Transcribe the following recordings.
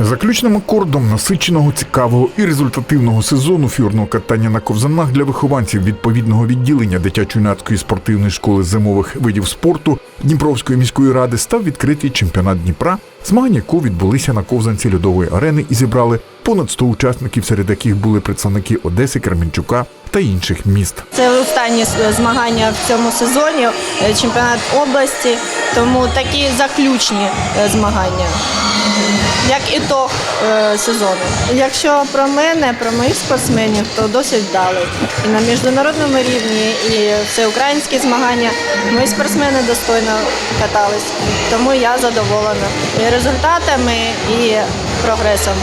Заключним акордом насиченого, цікавого і результативного сезону фігурного катання на ковзанах для вихованців відповідного відділення дитячо-юнацької спортивної школи зимових видів спорту Дніпровської міської ради став відкритий чемпіонат Дніпра, змагання якого відбулися на ковзанці льодової арени і зібрали понад 100 учасників, серед яких були представники Одеси, Кременчука та інших міст. Це останні змагання в цьому сезоні, е, чемпіонат області, тому такі заключні е, змагання, як ітог е, сезону. Якщо про мене, про моїх спортсменів, то досить вдалий. І на міжнародному рівні, і всеукраїнські змагання мої спортсмени достойно катались, тому я задоволена і результатами, і прогресом.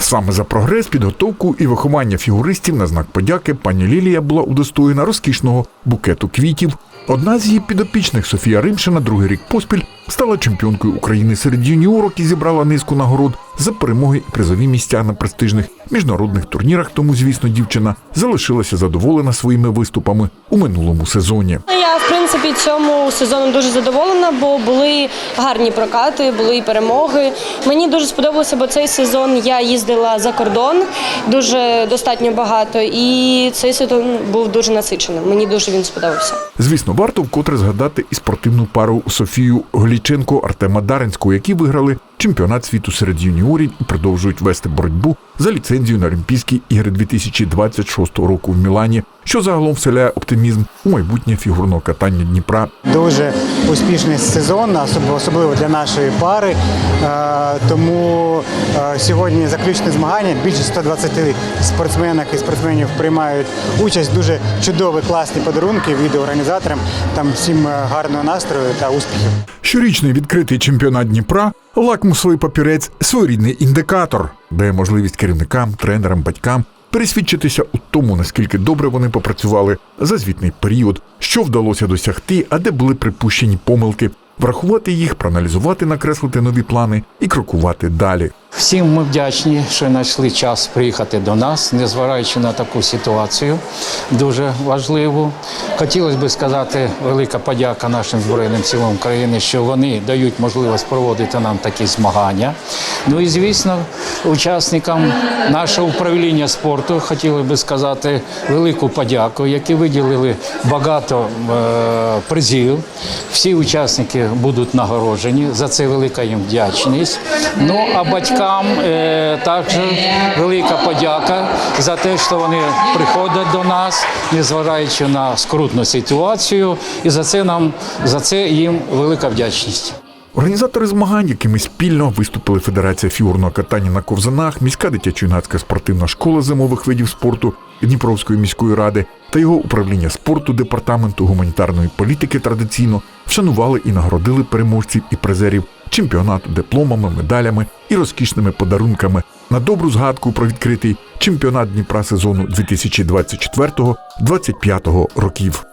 Саме за прогрес, підготовку і виховання фігуристів на знак подяки пані Лілія була удостоєна розкішного букету квітів. Одна з її підопічних Софія Римшина другий рік поспіль стала чемпіонкою України серед юніорок і зібрала низку нагород за перемоги і призові місця на престижних міжнародних турнірах. Тому, звісно, дівчина залишилася задоволена своїми виступами у минулому сезоні. Я в принципі цьому сезону дуже задоволена, бо були гарні прокати, були і перемоги. Мені дуже сподобалося, бо цей сезон я їздила за кордон дуже достатньо багато, і цей сезон був дуже насиченим. Мені дуже він сподобався. Звісно, варто вкотре згадати і спортивну пару Софію Гліченко Артема Даринського, які виграли чемпіонат світу серед юніорів і продовжують вести боротьбу за ліцензію на Олімпійські ігри 2026 року в Мілані, що загалом вселяє оптимізм у майбутнє фігурного катання Дніпра. Дуже успішний сезон, особ- особливо для нашої пари. Е, Тому е, сьогодні заключне змагання. Більше 120 спортсменок і спортсменів приймають участь. Дуже чудові, класні подарунки від організаторам. Там всім е, гарного настрою та успіхів. Щорічний відкритий чемпіонат Дніпра лакмусовий папірець, своєрідний індикатор, дає можливість керівникам, тренерам, батькам пересвідчитися у тому, наскільки добре вони попрацювали за звітний період, що вдалося досягти, а де були припущені помилки, врахувати їх, проаналізувати, накреслити нові плани і крокувати далі. Всім ми вдячні, що знайшли час приїхати до нас, незважаючи на таку ситуацію, дуже важливу. Хотілося б сказати велика подяка нашим Збройним силам України, що вони дають можливість проводити нам такі змагання. Ну і звісно, учасникам нашого управління спорту хотіли би сказати велику подяку, які виділили багато е, призів. Всі учасники будуть нагороджені. За це велика їм вдячність. Ну а батькам е, також велика подяка за те, що вони приходять до нас, незважаючи на скрутну ситуацію. І за це нам за це їм велика вдячність. Організатори змагань, якими спільно виступили Федерація фігурного катання на ковзанах, міська дитячо-юнацька спортивна школа зимових видів спорту Дніпровської міської ради та його управління спорту департаменту гуманітарної політики традиційно вшанували і нагородили переможців і призерів чемпіонату дипломами, медалями і розкішними подарунками на добру згадку про відкритий чемпіонат Дніпра сезону 2024-2025 років.